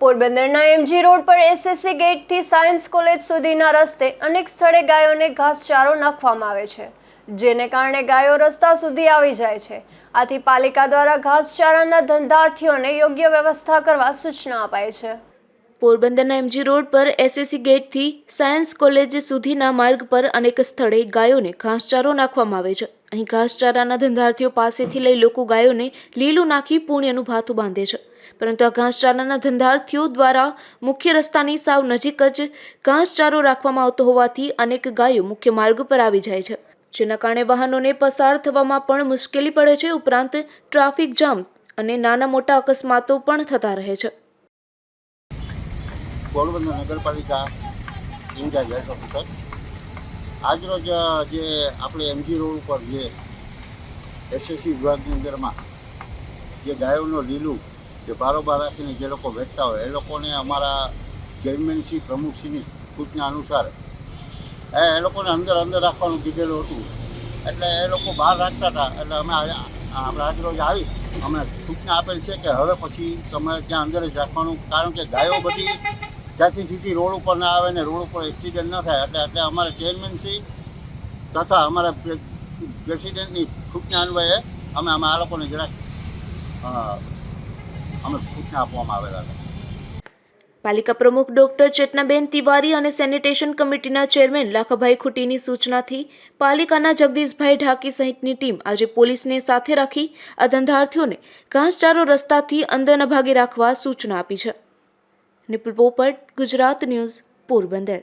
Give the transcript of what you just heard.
પોરબંદરના MG road પર SSC ગેટથી સાયન્સ કોલેજ સુધીના રસ્તે અનેક સ્થળે ગાયોને ઘાસચારો નાખવામાં આવે છે, જેને કારણે ગાયો રસ્તા સુધી આવી જાય છે. આથી પાલિકા દ્વારા ઘાસચારાના ધંધાર્થીઓને યોગ્ય વ્યવસ્થા કરવા સૂચના અપાઈ છે. પોરબંદરના એમજી રોડ પર એસએસસી ગેટથી સાયન્સ કોલેજ સુધીના માર્ગ પર અનેક સ્થળે ગાયોને ઘાસચારો નાખવામાં આવે છે. અહીં ઘાસચારાના ધંધાર્થીઓ પાસેથી લઈ લોકો ગાયોને લીલું નાખી પુણ્યનું ભાથું બાંધે છે. પરંતુ આ ઘાસચારાના ધંધાર્થીઓ દ્વારા મુખ્ય રસ્તાની સાવ નજીક જ ઘાસચારો રાખવામાં આવતો હોવાથી અનેક ગાયો મુખ્ય માર્ગ પર આવી જાય છે. જેના કારણે વાહનોને પસાર થવામાં પણ મુશ્કેલી પડે છે. ઉપરાંત ટ્રાફિક જામ અને નાના મોટા અકસ્માતો પણ થતા રહે છે. પોરબંદર નગરપાલિકા ઇન્ચાર્જ ઓફિસર. આજરોજ જે આપણે એમજી રોડ ઉપર જે એસએસસી વિભાગની અંદરમાં જે ગાયોનો લીલું જે બારોબાર રાખીને જે લોકો વેચતા હોય, એ લોકોને અમારા ચેરમેનશ્રી, પ્રમુખશ્રીની સૂચના અનુસાર, એ લોકોને અંદર અંદર રાખવાનું કીધેલું હતું. એટલે એ લોકો બહાર રાખતા હતા. એટલે અમે આ- રોજ આવી, અમે સૂચના આપેલ છે કે હવે પછી તમારે ત્યાં અંદર જ રાખવાનું. કારણ કે ગાયો બધી ત્યાંથી સીધી રોડ ઉપર ના આવે ને રોડ ઉપર એક્સિડન્ટ ન થાય, એટલે એટલે અમારે ચેરમેનશ્રી તથા અમારા પ્રેસિડેન્ટની સૂચના અન્વયે અમે અમે આ લોકોને જરાક અમે સૂચના આપવામાં આવેલા હતા પાલિકા પ્રમુખ ડોક્ટર ચેતનાબેન તિવારી અને સેનિટેશન કમિટીના ચેરમેન લાખાભાઈ ખુટીની સૂચનાથી પાલિકાના જગદીશભાઈ ઢાકી સહિતની ટીમ આજે પોલીસને સાથે રાખી આ ધંધાર્થીઓને ઘાસચારો રસ્તાથી અંદરના ભાગે રાખવા સૂચના આપી છે. નિપુલ પોપટ ગુજરાત ન્યૂઝ પોરબંદર.